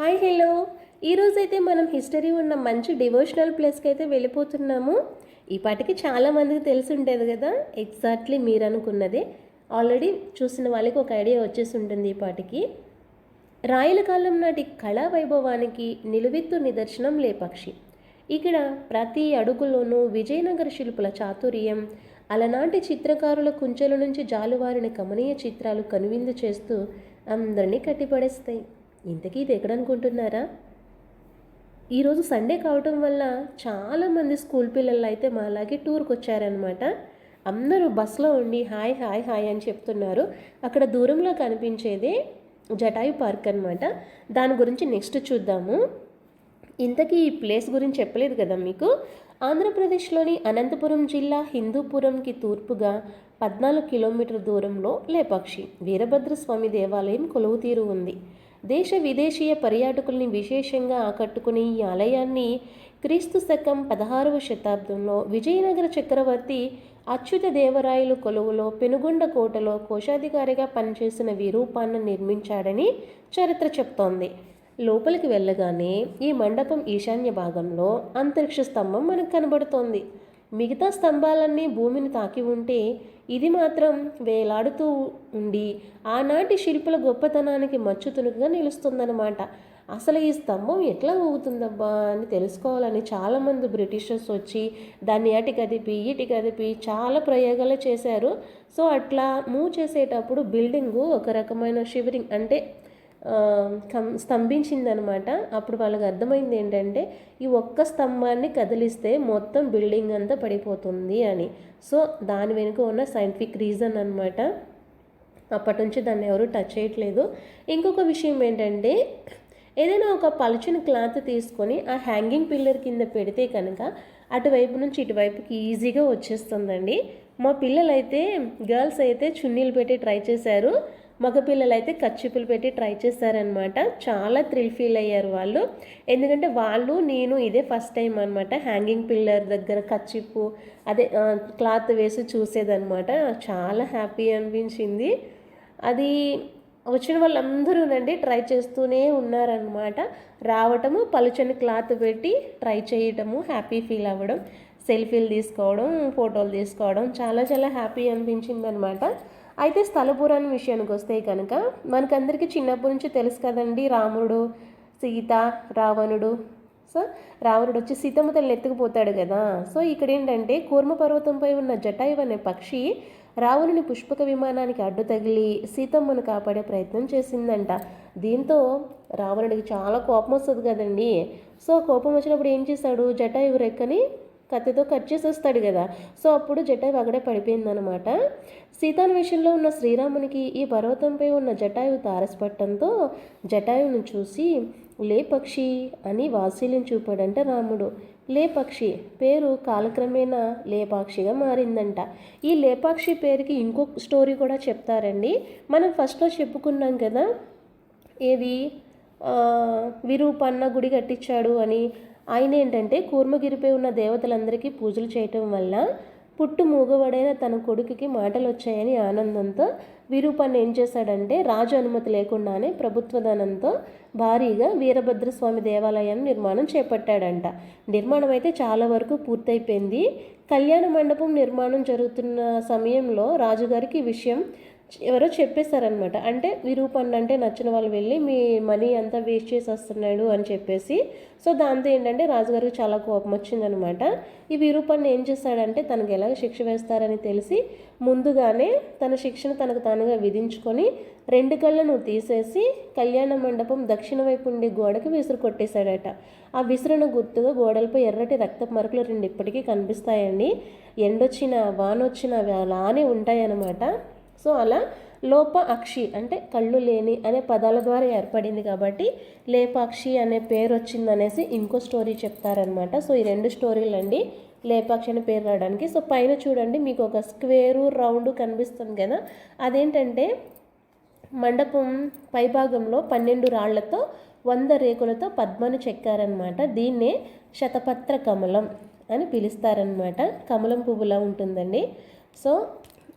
Hi hello. ఈరోజైతే మనం history ఉన్న మంచి డివోషనల్ ప్లేస్కి అయితే వెళ్ళిపోతున్నాము. ఈ పాటికి చాలామందికి తెలిసి ఉండేది కదా ఎగ్జాక్ట్లీ మీరు అనుకున్నదే. ఆల్రెడీ చూసిన వాళ్ళకి ఒక ఐడియా వచ్చేసి ఉంటుంది ఈ పాటికి. రాయల కాలం నాటి కళా వైభవానికి నిలువెత్తు నిదర్శనం లేపక్షి ఇక్కడ ప్రతి అడుగులోనూ విజయనగర శిల్పుల చాతుర్యం అలనాటి చిత్రకారుల కుంచెల నుంచి జాలువారిన కమనీయ చిత్రాలు కనువిందు చేస్తూ అందరినీ కట్టిపడేస్తాయి. ఇంతకీ ఇది ఎక్కడనుకుంటున్నారా? ఈరోజు సండే కావటం వల్ల చాలామంది స్కూల్ పిల్లలు అయితే మాలాగే టూర్కి వచ్చారనమాట అందరూ బస్సులో ఉండి హాయ్ హాయ్ హాయ్ అని చెప్తున్నారు. అక్కడ దూరంలో కనిపించేదే జటాయు పార్క్ అనమాట దాని గురించి నెక్స్ట్ చూద్దాము. ఇంతకీ ఈ ప్లేస్ గురించి చెప్పలేదు కదా మీకు? ఆంధ్రప్రదేశ్లోని అనంతపురం జిల్లా హిందూపురంకి తూర్పుగా పద్నాలుగు కిలోమీటర్ దూరంలో లేపాక్షి వీరభద్రస్వామి దేవాలయం కొలువుతీరు ఉంది. దేశ విదేశీయ పర్యాటకుల్ని విశేషంగా ఆకట్టుకుని ఈ ఆలయాన్ని క్రీస్తు శకం పదహారవ శతాబ్దంలో విజయనగర చక్రవర్తి అచ్యుత దేవరాయలు కొలువులో పెనుగొండ కోటలో కోశాధికారిగా పనిచేసిన విరూపాన్ని నిర్మించాడని చరిత్ర చెప్తోంది. లోపలికి వెళ్ళగానే ఈ మండపం ఈశాన్య భాగంలో అంతరిక్ష స్తంభం మనకు కనబడుతోంది. మిగతా స్తంభాలన్నీ భూమిని తాకి ఉంటే ఇది మాత్రం వేలాడుతూ ఉండి ఆనాటి శిల్పుల గొప్పతనానికి మచ్చు తునుకుగా నిలుస్తుందన్నమాట. అసలు ఈ స్తంభం ఎట్లా ఊగుతుందబ్బా అని తెలుసుకోవాలని చాలామంది బ్రిటిషర్స్ వచ్చి దాన్ని అటు కదిపి ఇటు కదిపి చాలా ప్రయోగాలు చేశారు. సో అట్లా మూవ్ చేసేటప్పుడు బిల్డింగు ఒక రకమైన షివరింగ్ అంటే స్తంభించిందనమాట. అప్పుడు వాళ్ళకి అర్థమైంది ఏంటంటే ఈ ఒక్క స్తంభాన్ని కదిలిస్తే మొత్తం బిల్డింగ్ అంతా పడిపోతుంది అని. సో దాని వెనుక ఉన్న సైంటిఫిక్ రీజన్ అనమాట అప్పటి నుంచి దాన్ని ఎవరు టచ్ చేయట్లేదు. ఇంకొక విషయం ఏంటంటే ఏదైనా ఒక పలుచని క్లాత్ తీసుకొని ఆ హ్యాంగింగ్ పిల్లర్ కింద పెడితే కనుక అటువైపు నుంచి ఇటువైపుకి ఈజీగా వచ్చేస్తుందండి. మా పిల్లలైతే గర్ల్స్ అయితే చున్నీలు పెట్టి ట్రై చేశారు. మగపిల్లలు అయితే కచ్చిపులు పెట్టి ట్రై చేశారనమాట చాలా థ్రిల్ ఫీల్ అయ్యారు వాళ్ళు. ఎందుకంటే వాళ్ళు నేను ఇదే ఫస్ట్ టైం అనమాట హ్యాంగింగ్ పిల్లర్ దగ్గర కచ్చిపు అదే క్లాత్ వేసి చూసేదనమాట చాలా హ్యాపీ అనిపించింది. అది వచ్చిన వాళ్ళందరూ నండి ట్రై చేస్తూనే ఉన్నారనమాట రావటము పలుచని క్లాత్ పెట్టి ట్రై చేయటము హ్యాపీ ఫీల్ అవ్వడం. సెల్ఫీలు తీసుకోవడం ఫోటోలు తీసుకోవడం చాలా చాలా హ్యాపీ అనిపించింది అనమాట అయితే స్థల పురాణం విషయానికి వస్తే కనుక మనకందరికీ చిన్నప్పటి నుంచి తెలుసు కదండి రాముడు సీత రావణుడు. సో రావణుడు వచ్చి సీతమ్మ తల్లి ఎత్తుకుపోతాడు కదా. సో ఇక్కడ ఏంటంటే కూర్మ పర్వతంపై ఉన్న జటాయువు అనే పక్షి రావణుని పుష్పక విమానానికి అడ్డు తగిలి సీతమ్మను కాపాడే ప్రయత్నం చేసిందంట. దీంతో రావణుడికి చాలా కోపం వస్తుంది కదండి. సో కోపం వచ్చినప్పుడు ఏం చేశాడు జటాయువు రెక్కని కత్తితో కట్ చేసేస్తాడు కదా. సో అప్పుడు జటాయువు అక్కడే పడిపోయిందనమాట సీతాన్వేషంలో ఉన్న శ్రీరామునికి ఈ పర్వతంపై ఉన్న జటాయువు తారసపట్టంతో జటాయువును చూసి లే పక్షి అని వాసీల్యం చూపాడంట రాముడు. లేపక్షి పేరు కాలక్రమేణా లేపాక్షిగా మారిందంట. ఈ లేపాక్షి పేరుకి ఇంకో స్టోరీ కూడా చెప్తారండి. మనం ఫస్ట్లో చెప్పుకున్నాం కదా ఏది? విరూపన్న గుడి కట్టించాడు అని ఆయన ఏంటంటే కూర్మగిరిపై ఉన్న దేవతలందరికీ పూజలు చేయటం వల్ల పుట్టు మూగవడైన తన కొడుకుకి మాటలు వచ్చాయని ఆనందంతో విరూపాన్ని ఏం చేశాడంటే రాజు అనుమతి లేకుండానే ప్రభుత్వ ధనంతో భారీగా వీరభద్రస్వామి దేవాలయాన్ని నిర్మాణం చేపట్టాడంట. నిర్మాణం అయితే చాలా వరకు పూర్తయిపోయింది. కళ్యాణ మండపం నిర్మాణం జరుగుతున్న సమయంలో రాజుగారికి విషయం ఎవరో చెప్పేశారనమాట అంటే విరూపన్న అంటే నచ్చిన వాళ్ళు వెళ్ళి మీ మనీ అంతా వేస్ట్ చేసి వస్తున్నాడు అని చెప్పేసి. సో దాంతో ఏంటంటే రాజుగారికి చాలా కోపం వచ్చిందనమాట ఈ విరూపన్న ఏం చేస్తాడంటే తనకు ఎలాగ శిక్ష వేస్తారని తెలిసి ముందుగానే తన శిక్షను తనకు తానుగా విధించుకొని రెండు కళ్ళను తీసేసి కళ్యాణ మండపం దక్షిణ వైపు ఉండే గోడకి విసురు కొట్టేశాడట. ఆ విసురును గుర్తుగా గోడలపై ఎర్రటి రక్త మరకులు రెండు ఇప్పటికీ కనిపిస్తాయండి. ఎండొచ్చిన వానొచ్చిన అవి అలానే ఉంటాయన్నమాట. సో అలా లోప అక్షి అంటే కళ్ళు లేని అనే పదాల ద్వారా ఏర్పడింది కాబట్టి లేపాక్షి అనే పేరు వచ్చిందనేసి ఇంకో స్టోరీ చెప్తారనమాట సో ఈ రెండు స్టోరీలు అండి లేపాక్షి అనే పేరు రావడానికి. సో పైన చూడండి మీకు ఒక స్క్వేరు రౌండ్ కనిపిస్తుంది కదా అదేంటంటే మండపం పైభాగంలో పన్నెండు రాళ్ళతో వంద రేకులతో పద్మను చెక్కారనమాట దీన్నే శతపత్ర కమలం అని పిలుస్తారనమాట కమలం పువ్వులా ఉంటుందండి. సో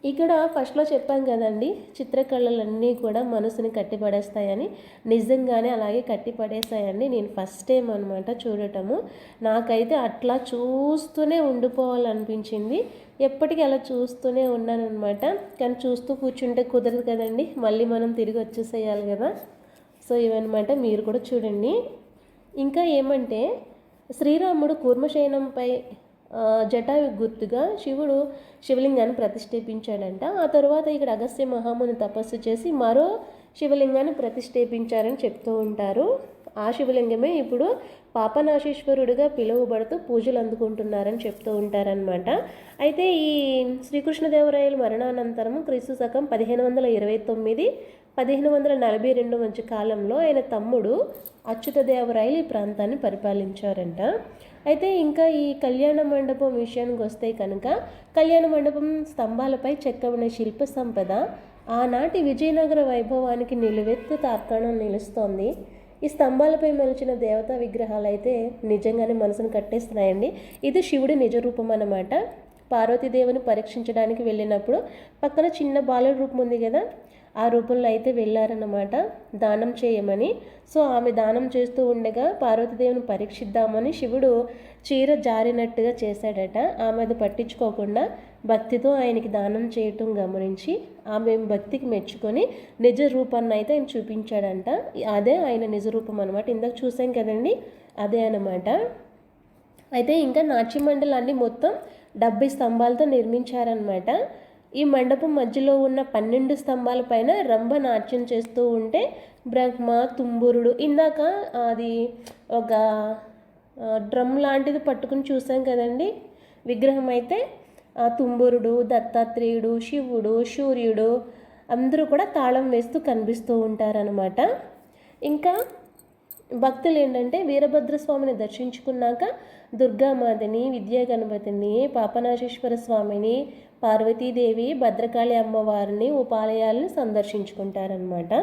ఇక్కడ ఫస్ట్లో చెప్పాం కదండి చిత్రకళలన్నీ కూడా మనసుని కట్టిపడేస్తాయని. నిజంగానే అలాగే కట్టిపడేస్తాయండి నేను ఫస్ట్ టైం అనమాట చూడటము. నాకైతే అట్లా చూస్తూనే ఉండిపోవాలనిపించింది. ఎప్పటికీ అలా చూస్తూనే ఉన్నాను అనమాట కానీ చూస్తూ కూర్చుంటే కుదరదు కదండి. మళ్ళీ మనం తిరిగి వచ్చేసేయాలి కదా. సో ఇవన్నమాట మీరు కూడా చూడండి. ఇంకా ఏమంటే శ్రీరాముడు కూర్మశయనంపై జటాయు గుర్తుగా శివుడు శివలింగాన్ని ప్రతిష్ఠేపించాడంట. ఆ తర్వాత ఇక్కడ అగస్త్య మహాముని తపస్సు చేసి మరో శివలింగాన్ని ప్రతిష్ఠేపించారని చెప్తూ ఉంటారు. ఆ శివలింగమే ఇప్పుడు పాపనాశేశ్వరుడుగా పిలువబడుతూ పూజలు అందుకుంటున్నారని చెప్తూ ఉంటారనమాట అయితే ఈ శ్రీకృష్ణదేవరాయల మరణానంతరం క్రీస్తు శకం పదిహేను వందల ఇరవై తొమ్మిది పదిహేను వందల నలభై రెండు మంచి కాలంలో ఆయన తమ్ముడు అచ్యుతదేవరాయలు ఈ ప్రాంతాన్ని పరిపాలించారంట. అయితే ఇంకా ఈ కళ్యాణ మండపం విషయానికి వస్తే కనుక కళ్యాణ మండపం స్తంభాలపై చెక్కబడిన శిల్ప సంపద ఆనాటి విజయనగర వైభవానికి నిలువెత్తు తార్కాణం నిలుస్తోంది. ఈ స్తంభాలపై మలిచిన దేవతా విగ్రహాలు అయితే నిజంగానే మనసును కట్టేస్తున్నాయండి. ఇది శివుడి నిజ రూపం అన్నమాట. పార్వతీదేవిని పరీక్షించడానికి వెళ్ళినప్పుడు పక్కన చిన్న బాలుడి రూపం ఉంది కదా ఆ రూపంలో అయితే వెళ్ళారన్నమాట. దానం చేయమని. సో ఆమె దానం చేస్తూ ఉండగా పార్వతీదేవిని పరీక్షిద్దామని శివుడు చీర జారినట్టుగా చేశాడట. ఆమె అది పట్టించుకోకుండా భక్తితో ఆయనకి దానం చేయటం గమనించి ఆమె భక్తికి మెచ్చుకొని నిజ రూపాన్ని అయితే ఆయన చూపించాడంట. అదే ఆయన నిజ రూపం అనమాట ఇందాక చూసాం కదండి అదే అనమాట అయితే ఇంకా నాట్యమండలాన్ని మొత్తం డెబ్బై స్తంభాలతో నిర్మించారనమాట ఈ మండపం మధ్యలో ఉన్న పన్నెండు స్తంభాల పైన రంభ నాట్యం చేస్తూ ఉంటే బ్రహ్మ తుంబురుడు ఇందాక అది ఒక డ్రమ్ లాంటిది పట్టుకుని చూసాం కదండి. విగ్రహం అయితే ఆ తుంబురుడు దత్తాత్రేయుడు శివుడు సూర్యుడు అందరూ కూడా తాళం వేస్తూ కనిపిస్తూ ఉంటారనమాట ఇంకా భక్తులు ఏంటంటే వీరభద్ర స్వామిని దర్శించుకున్నాక దుర్గామాతని విద్యా గణపతిని పాపనాశేశ్వర స్వామిని పార్వతీదేవి భద్రకాళి అమ్మవారిని ఉపాలయాలను సందర్శించుకుంటారనమాట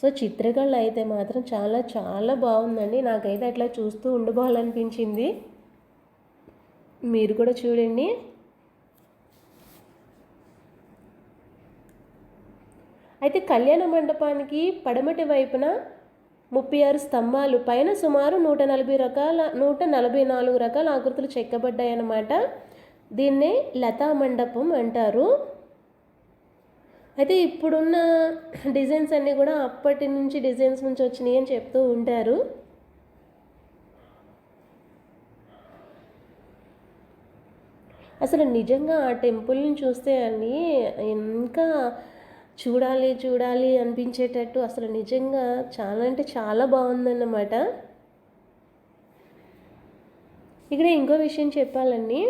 సో చిత్రకళ అయితే మాత్రం చాలా చాలా బాగుందండి. నాకైతే అట్లా చూస్తూ ఉండిపోవాలనిపించింది మీరు కూడా చూడండి. అయితే కళ్యాణ మండపానికి పడమటి వైపున ముప్పై ఆరు స్తంభాలు పైన సుమారు నూట నలభై రకాల నూట నలభై నాలుగు రకాల ఆకృతులు చెక్కబడ్డాయన్నమాట. దీన్నే లతా మండపం అంటారు. అయితే ఇప్పుడున్న డిజైన్స్ అన్నీ కూడా అప్పటి నుంచి డిజైన్స్ నుంచి వచ్చినాయి అని చెప్తూ ఉంటారు. అసలు నిజంగా ఆ టెంపుల్ని చూస్తే అండి ఇంకా చూడాలి చూడాలి అనిపించేటట్టు అసలు నిజంగా చాలా అంటే చాలా బాగుందన్నమాట. ఇక్కడ ఇంకో విషయం చెప్పాలండి.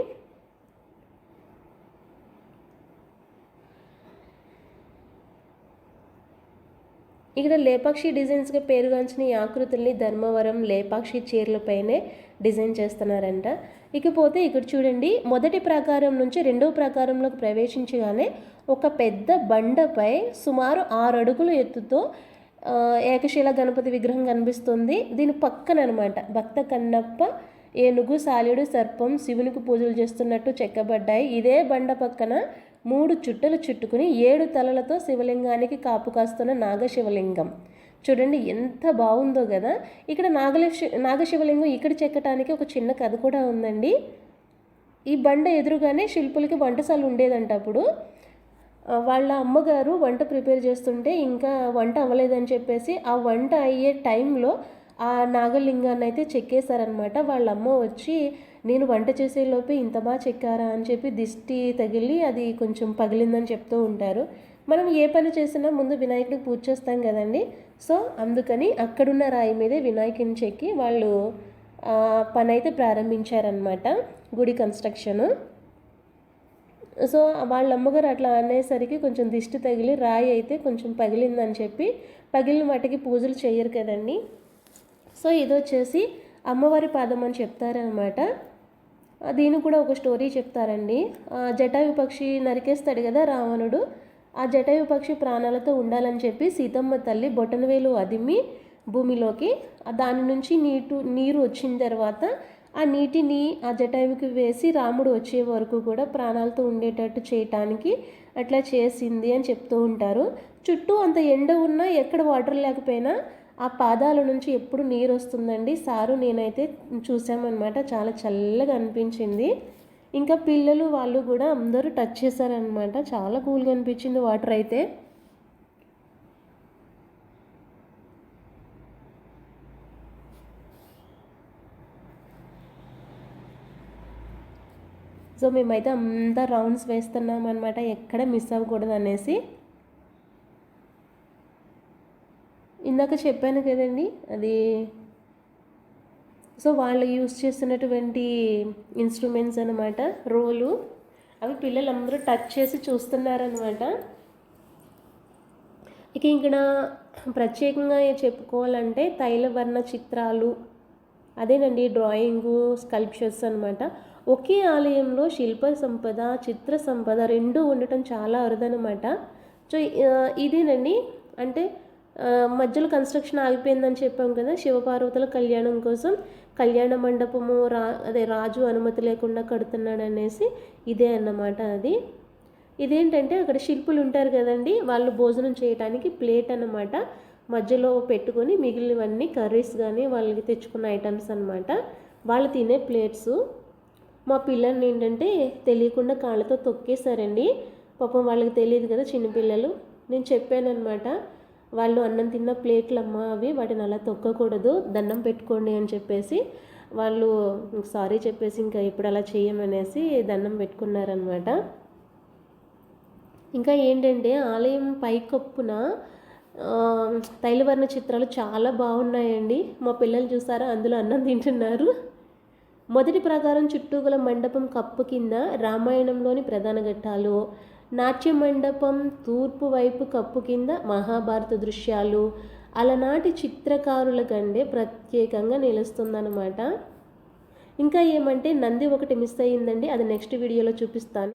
ఇక్కడ లేపాక్షి డిజైన్స్గా పేరుగాంచిన ఈ ఆకృతుల్ని ధర్మవరం లేపాక్షి చీరలపైనే డిజైన్ చేస్తున్నారంట. ఇకపోతే ఇక్కడ చూడండి మొదటి ప్రాకారం నుంచి రెండవ ప్రాకారంలోకి ప్రవేశించగానే ఒక పెద్ద బండపై సుమారు ఆరు అడుగుల ఎత్తుతో ఏకశిల గణపతి విగ్రహం కనిపిస్తుంది. దీని పక్కన అనమాట భక్త కన్నప్ప ఏనుగు సాలిడు సర్పం శివునికి పూజలు చేస్తున్నట్టు చెక్కబడ్డాయి. ఇదే బండ పక్కన మూడు చుట్టలు చుట్టుకుని ఏడు తలలతో శివలింగానికి కాపు కాస్తున్న నాగశివలింగం. చూడండి ఎంత బాగుందో కదా. ఇక్కడ నాగలక్ష నాగశివలింగం ఇక్కడ చెక్కటానికి ఒక చిన్న కథ కూడా ఉందండి. ఈ బండ ఎదురుగానే శిల్పులకి వంటశాల ఉండేదంట అప్పుడు. వాళ్ళ అమ్మగారు వంట ప్రిపేర్ చేస్తుంటే ఇంకా వంట అవ్వలేదని చెప్పేసి ఆ వంట అయ్యే టైంలో ఆ నాగలింగాన్ని అయితే చెక్కేశారనమాట వాళ్ళ అమ్మ వచ్చి నేను వంట చేసేలోపే ఇంత బాగా చెక్కారా? అని చెప్పి దిష్టి తగిలి అది కొంచెం పగిలిందని చెప్తూ ఉంటారు. మనం ఏ పని చేసినా ముందు వినాయకుడికి పూజ చేస్తాం కదండి. సో అందుకని అక్కడున్న రాయి మీదే వినాయకుని చెక్కి వాళ్ళు పని అయితే ప్రారంభించారనమాట గుడి కన్స్ట్రక్షను. సో వాళ్ళ అమ్మగారు అట్లా అనేసరికి కొంచెం దిష్టి తగిలి రాయి అయితే కొంచెం పగిలిందని చెప్పి పగిలిన వాటికి పూజలు చేయరు కదండి. సో ఇది వచ్చేసి అమ్మవారి పాదం అని చెప్తారనమాట దీని కూడా ఒక స్టోరీ చెప్తారండి. ఆ, జటాయు పక్షి నరికేస్తాడు కదా రావణుడు ఆ జటాయు పక్షి ప్రాణాలతో ఉండాలని చెప్పి సీతమ్మ తల్లి బొటనవేలు అదిమి భూమిలోకి దాని నుంచి నీటు నీరు వచ్చిన తర్వాత ఆ నీటిని ఆ జటాయువుకి వేసి రాముడు వచ్చే వరకు కూడా ప్రాణాలతో ఉండేటట్టు చేయటానికి అట్లా చేసింది అని చెప్తూ ఉంటారు. చుట్టూ అంత ఎండ ఉన్నా ఎక్కడ వాటర్ లేకపోయినా ఆ పాదాల నుంచి ఎప్పుడు నీరు వస్తుందండి. సారు నేనైతే చూసామన్నమాట చాలా చల్లగా అనిపించింది. ఇంకా పిల్లలు వాళ్ళు కూడా అందరూ టచ్ చేశారనమాట చాలా కూల్గా అనిపించింది వాటర్ అయితే. సో మేమైతే అంతా రౌండ్స్ వేస్తున్నాం అనమాట ఎక్కడ మిస్ అవ్వకూడదు అనేసి. ఇందాక చెప్పాను కదండి అది సో వాళ్ళు యూస్ చేస్తున్నటువంటి ఇన్స్ట్రుమెంట్స్ అనమాట రోలు. అవి పిల్లలందరూ టచ్ చేసి చూస్తున్నారనమాట ఇక ఇక్కడ ప్రత్యేకంగా చెప్పుకోవాలంటే తైలవర్ణ చిత్రాలు అదేనండి డ్రాయింగు స్కల్ప్చర్స్ అనమాట ఒకే ఆలయంలో శిల్ప సంపద చిత్ర సంపద రెండూ ఉండటం చాలా అరుదనమాట సో ఇదేనండి అంటే మధ్యలో కన్స్ట్రక్షన్ ఆగిపోయిందని చెప్పాం కదా శివపార్వతుల కళ్యాణం కోసం కళ్యాణ మండపము రా అదే రాజు అనుమతి లేకుండా కడుతున్నాడు అనేసి ఇదే అన్నమాట అది. ఇదేంటంటే అక్కడ శిల్పులు ఉంటారు కదండి వాళ్ళు భోజనం చేయడానికి ప్లేట్ అన్నమాట. మధ్యలో పెట్టుకొని మిగిలినవన్నీ కర్రీస్ కానీ వాళ్ళకి తెచ్చుకున్న ఐటమ్స్ అనమాట వాళ్ళు తినే ప్లేట్స్. మా పిల్లల్ని ఏంటంటే తెలియకుండా కాళ్ళతో తొక్కేశారండి. పాపం వాళ్ళకి తెలియదు కదా చిన్నపిల్లలు. నేను చెప్పాను అనమాట వాళ్ళు అన్నం తిన్న ప్లేట్లు అమ్మ అవి వాటిని అలా తొక్కకూడదు దండం పెట్టుకోండి అని చెప్పేసి వాళ్ళు సారీ చెప్పేసి ఇంకా ఇప్పుడు అలా చేయమనేసి దండం పెట్టుకున్నారనమాట ఇంకా ఏంటంటే ఆలయం పైకప్పున తైలవర్ణ చిత్రాలు చాలా బాగున్నాయండి. మా పిల్లలు చూసారా? అందులో అన్నం తింటున్నారు. మొదటి ప్రకారం చుట్టూ గల మండపం కప్పు కింద రామాయణంలోని ప్రధాన ఘట్టాలు నాట్య మండపం తూర్పు వైపు కప్పు కింద మహాభారత దృశ్యాలు. అలనాటి చిత్రకారుల కంటే ప్రత్యేకంగా నిలుస్తుందన్నమాట. ఇంకా ఏమంటే నంది ఒకటి మిస్ అయ్యిందండి. అది నెక్స్ట్ వీడియోలో చూపిస్తాను.